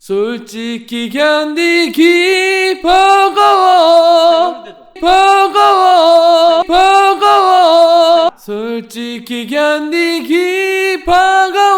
솔직히 견디기 버거워. 버거워. 버거워. 솔직히 견디기 버거워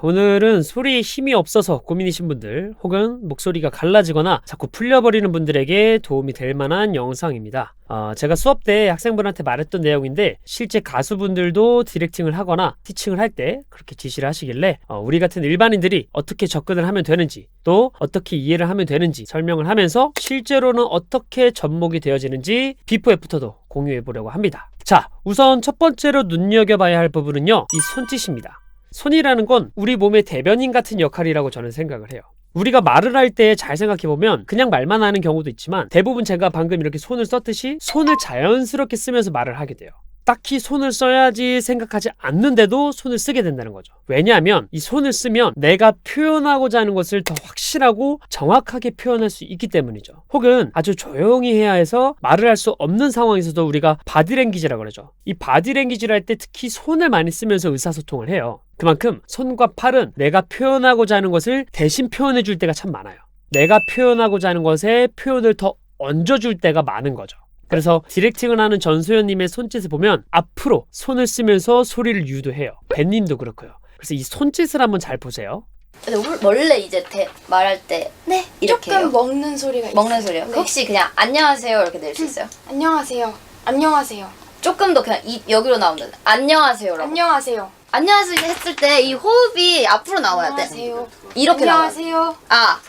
오늘은 소리에 힘이 없어서 고민이신 분들 혹은 목소리가 갈라지거나 자꾸 풀려버리는 분들에게 도움이 될 만한 영상입니다. 어, 제가 수업 때 학생분한테 말했던 내용인데 실제 가수분들도 디렉팅을 하거나 티칭을 할 때 그렇게 지시를 하시길래 어, 우리 같은 일반인들이 어떻게 접근을 하면 되는지 또 어떻게 이해를 하면 되는지 설명을 하면서 실제로는 어떻게 접목이 되어지는지 비포 애프터도 공유해 보려고 합니다. 자, 우선 첫 번째로 눈여겨봐야 할 부분은요, 이 손짓입니다. 손이라는 건 우리 몸의 대변인 같은 역할이라고 저는 생각을 해요. 우리가 말을 할 때 잘 생각해보면 그냥 말만 하는 경우도 있지만 대부분 제가 방금 이렇게 손을 썼듯이 손을 자연스럽게 쓰면서 말을 하게 돼요. 딱히 손을 써야지 생각하지 않는데도 손을 쓰게 된다는 거죠. 왜냐하면 이 손을 쓰면 내가 표현하고자 하는 것을 더 확실하고 정확하게 표현할 수 있기 때문이죠. 혹은 아주 조용히 해야 해서 말을 할 수 없는 상황에서도 우리가 바디랭귀지라고 그러죠. 이 바디랭귀지를 할 때 특히 손을 많이 쓰면서 의사소통을 해요. 그만큼 손과 팔은 내가 표현하고자 하는 것을 대신 표현해 줄 때가 참 많아요. 내가 표현하고자 하는 것에 표현을 더 얹어줄 때가 많은 거죠. 그래서 디렉팅을 하는 전소연님의 손짓을 보면 앞으로 손을 쓰면서 소리를 유도해요. 벤님도 그렇고요. 그래서 이 손짓을 한번 잘 보세요. 근데 원래 이제 대, 말할 때 네, 이렇게 조금 해요? 먹는 소리가 먹는 있어요. 소리요. 네. 혹시 그냥 안녕하세요 이렇게 낼 수 있어요? 안녕하세요. 안녕하세요. 조금 더 그냥 이, 여기로 나오면 안녕하세요라고. 안녕하세요. 안녕하세요 했을 때 이 호흡이 앞으로 나와야 돼. 안녕하세요. 이렇게 나와. 안녕하세요. 아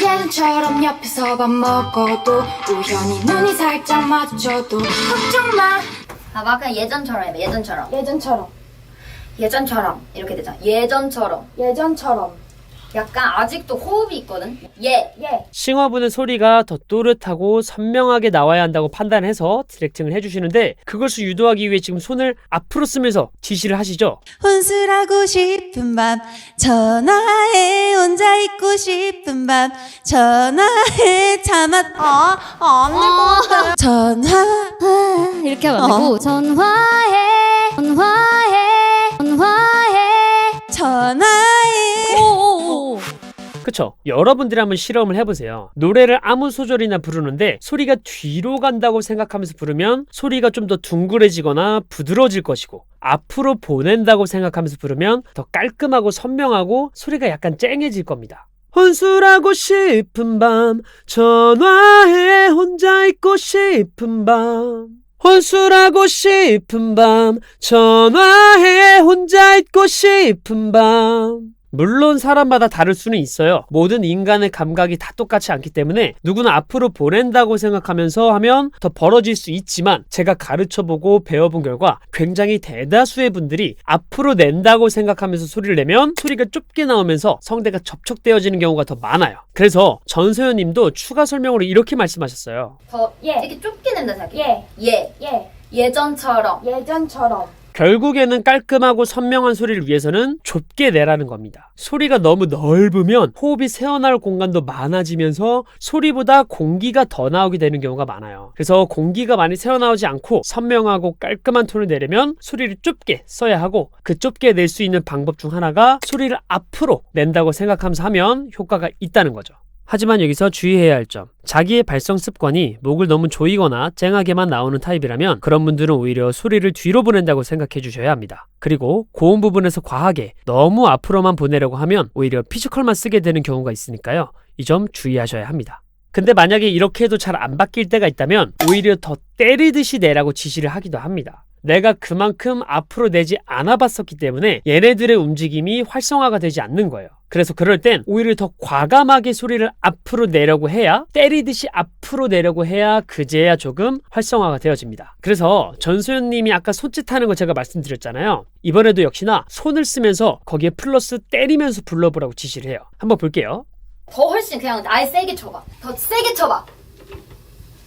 예전처럼 옆에서 밥 먹어도 우연히 눈이 살짝 맞춰도 걱정 마. 아, 막 그냥 예전처럼 해. 예전처럼. 예전처럼. 예전처럼 이렇게 되잖아. 예전처럼. 예전처럼. 약간 아직도 호흡이 있거든. 예. 예. 싱어분의 소리가 더 또렷하고 선명하게 나와야 한다고 판단해서 디렉팅을 해주시는데 그것을 유도하기 위해 지금 손을 앞으로 쓰면서 지시를 하시죠. 혼술하고 싶은 밤 전화해 혼자 있고 싶은 밤 전화해 참았 아안될 것 같아 전화 이렇게 하면 안 되고 전화해 전화해 전화해 전화해 오오오 그쵸? 여러분들이 한번 실험을 해보세요. 노래를 아무 소절이나 부르는데 소리가 뒤로 간다고 생각하면서 부르면 소리가 좀 더 둥그레지거나 부드러워질 것이고 앞으로 보낸다고 생각하면서 부르면 더 깔끔하고 선명하고 소리가 약간 쨍해질 겁니다. 혼술하고 싶은 밤 전화해 혼자 있고 싶은 밤 혼술하고 싶은 밤 전화해 혼자 있고 싶은 밤 물론 사람마다 다를 수는 있어요. 모든 인간의 감각이 다 똑같지 않기 때문에 누구나 앞으로 보낸다고 생각하면서 하면 더 벌어질 수 있지만 제가 가르쳐보고 배워본 결과 굉장히 대다수의 분들이 앞으로 낸다고 생각하면서 소리를 내면 소리가 좁게 나오면서 성대가 접촉되어지는 경우가 더 많아요. 그래서 전소연 님도 추가 설명으로 이렇게 말씀하셨어요. 더 예. 이렇게 좁게 낸다 생각해. 예. 예. 예. 예전처럼. 예전처럼. 결국에는 깔끔하고 선명한 소리를 위해서는 좁게 내라는 겁니다. 소리가 너무 넓으면 호흡이 새어나올 공간도 많아지면서 소리보다 공기가 더 나오게 되는 경우가 많아요. 그래서 공기가 많이 새어나오지 않고 선명하고 깔끔한 톤을 내려면 소리를 좁게 써야 하고 그 좁게 낼 수 있는 방법 중 하나가 소리를 앞으로 낸다고 생각하면서 하면 효과가 있다는 거죠. 하지만 여기서 주의해야 할 점. 자기의 발성 습관이 목을 너무 조이거나 쨍하게만 나오는 타입이라면 그런 분들은 오히려 소리를 뒤로 보낸다고 생각해 주셔야 합니다. 그리고 고음 부분에서 과하게 너무 앞으로만 보내려고 하면 오히려 피지컬만 쓰게 되는 경우가 있으니까요. 이 점 주의하셔야 합니다. 근데 만약에 이렇게 해도 잘 안 바뀔 때가 있다면 오히려 더 때리듯이 내라고 지시를 하기도 합니다. 내가 그만큼 앞으로 내지 않아 봤었기 때문에 얘네들의 움직임이 활성화가 되지 않는 거예요. 그래서 그럴 땐 오히려 더 과감하게 소리를 앞으로 내려고 해야 때리듯이 앞으로 내려고 해야 그제야 조금 활성화가 되어집니다. 그래서 전소연 님이 아까 손짓하는 거 제가 말씀드렸잖아요. 이번에도 역시나 손을 쓰면서 거기에 플러스 때리면서 불러보라고 지시를 해요. 한번 볼게요. 더 훨씬 그냥 아예 세게 쳐봐. 더 세게 쳐봐.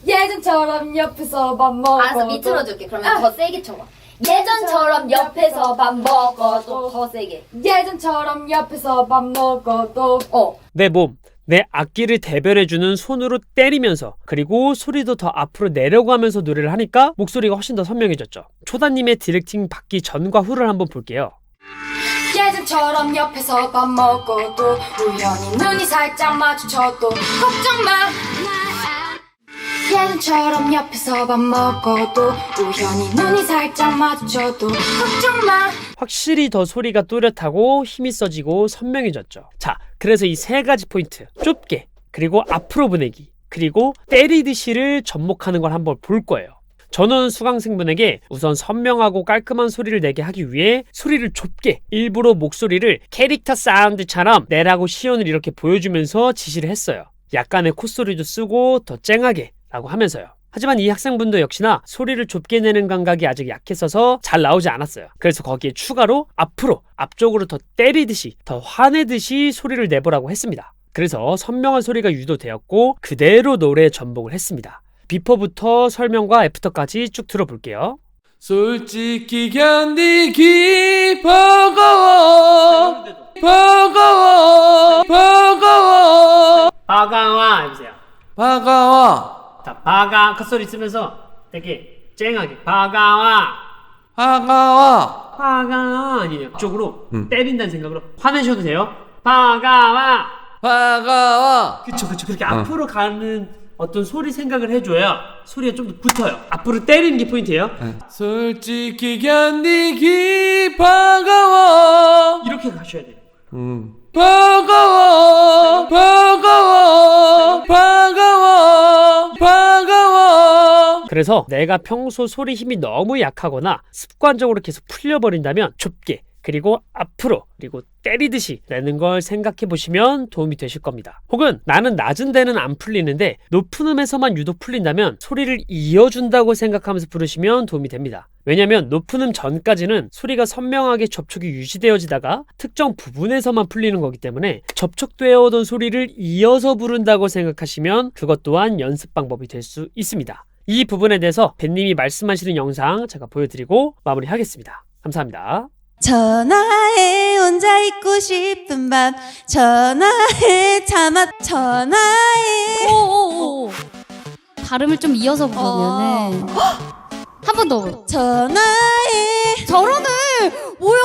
예전처럼 옆에서 밥 먹어도 알았어 밑으로 줄게. 그러면 더 세게 쳐봐. 예전처럼 옆에서 밥 먹어도 더 세게. 예전처럼 옆에서 밥 먹어도 어. 내 몸, 내 악기를 대변해주는 손으로 때리면서 그리고 소리도 더 앞으로 내려고 하면서 노래를 하니까 목소리가 훨씬 더 선명해졌죠. 초다님의 디렉팅 받기 전과 후를 한번 볼게요. 예전처럼 옆에서 밥 먹어도 우연히 눈이 살짝 마주쳐도 걱정 마 예전처럼 옆에서 밥 먹어도 우연히 눈이 살짝 마주쳐도 걱정 마 확실히 더 소리가 또렷하고 힘이 써지고 선명해졌죠. 자, 그래서 이 세 가지 포인트. 좁게, 그리고 앞으로 보내기, 그리고 때리듯이를 접목하는 걸 한번 볼 거예요. 저는 수강생분에게 우선 선명하고 깔끔한 소리를 내게 하기 위해 소리를 좁게 일부러 목소리를 캐릭터 사운드처럼 내라고 시연을 이렇게 보여주면서 지시를 했어요. 약간의 콧소리도 쓰고 더 쨍하게 라고 하면서요. 하지만 이 학생분도 역시나 소리를 좁게 내는 감각이 아직 약했어서 잘 나오지 않았어요. 그래서 거기에 추가로 앞으로, 앞쪽으로 더 때리듯이, 더 화내듯이 소리를 내보라고 했습니다. 그래서 선명한 소리가 유도되었고 그대로 노래에 전복을 했습니다. 비포부터 설명과 애프터까지 쭉 들어볼게요. 솔직히 견디기 버거워 버거워 버거워 바가와 해보세요. 버거워 자, 바가 컷소리 쓰면서 되게 쨍하게 바가와. 버거워 바가와 아니에요. 쪽으로 때린다는 생각으로 화내셔도 돼요. 바가와. 버거워 그쵸 그쵸. 그렇게 앞으로 가는 어떤 소리 생각을 해줘야 소리가 좀 더 붙어요. 앞으로 때리는 게 포인트예요. 솔직히 견디기 버거워. 이렇게 가셔야 돼요. 버거워. 버거워 그래서 내가 평소 소리 힘이 너무 약하거나 습관적으로 계속 풀려버린다면 좁게 그리고 앞으로 그리고 때리듯이 내는 걸 생각해 보시면 도움이 되실 겁니다. 혹은 나는 낮은 데는 안 풀리는데 높은 음에서만 유독 풀린다면 소리를 이어준다고 생각하면서 부르시면 도움이 됩니다. 왜냐하면 높은 음 전까지는 소리가 선명하게 접촉이 유지되어지다가 특정 부분에서만 풀리는 거기 때문에 접촉되어 오던 소리를 이어서 부른다고 생각하시면 그것 또한 연습 방법이 될 수 있습니다. 이 부분에 대해서 벤님이 말씀하시는 영상 제가 보여드리고 마무리하겠습니다. 감사합니다. 전화해 혼자 있고 싶은 밤 전화해 참아 전화해 오 오 오. 발음을 좀 이어서 부르면은 한 번 더. 전화해 저러네. 뭐야?